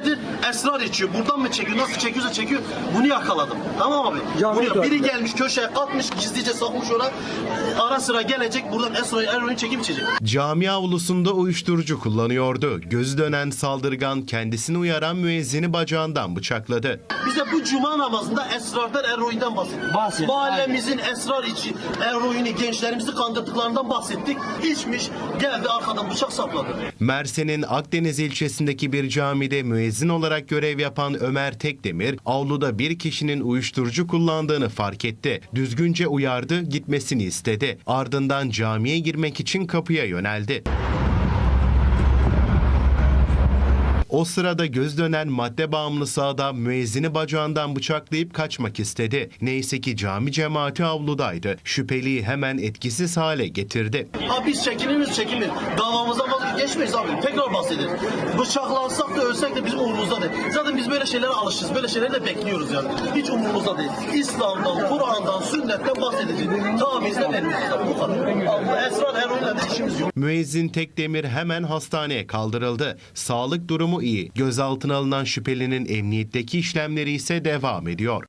committed esrar içiyor. Buradan mı çekiyor? Nasıl çekiyorsa çekiyor. Bunu yakaladım. Tamam abi. Bunu, biri gelmiş köşeye katmış gizlice sakmış oraya. Ara sıra gelecek buradan esrar eroin çekip içecek. Cami avlusunda uyuşturucu kullanıyordu. Gözü dönen saldırgan kendisini uyaran müezzini bacağından bıçakladı. Bize bu cuma namazında esrardan, eroinden bahsettik. Bahset, Mahallemizin esrar içi, eroini gençlerimizi kandırdıklarından bahsettik. İçmiş, geldi arkadan bıçak sapladı. Mersin'in Akdeniz ilçesindeki bir camide müezzin olarak görev yapan Ömer Tekdemir, avluda bir kişinin uyuşturucu kullandığını fark etti. Düzgünce uyardı, gitmesini istedi. Ardından camiye girmek için kapıya yöneldi. O sırada göz dönen madde bağımlısı adam müezzini bacağından bıçaklayıp kaçmak istedi. Neyse ki cami cemaati avludaydı. Şüpheliyi hemen etkisiz hale getirdi. Ha biz çekiniriz çekinir. Davamızdan vazgeçmeyiz abi. Tekrar bahsederiz. Bıçaklansak da ölsek de bizim umurumuzda değil. Zaten biz böyle şeylere alışırız. Böyle şeyleri de bekliyoruz yani. Hiç umurumuzda değil. İslam'dan, Kur'an'dan, sünnetten bahsedeceğiz. Tavizden elimizden bu kadar. Esrar eroinle de işimiz yok. Müezzin Tekdemir hemen hastaneye kaldırıldı. Sağlık durumu iyi. Gözaltına alınan şüphelinin emniyetteki işlemleri ise devam ediyor.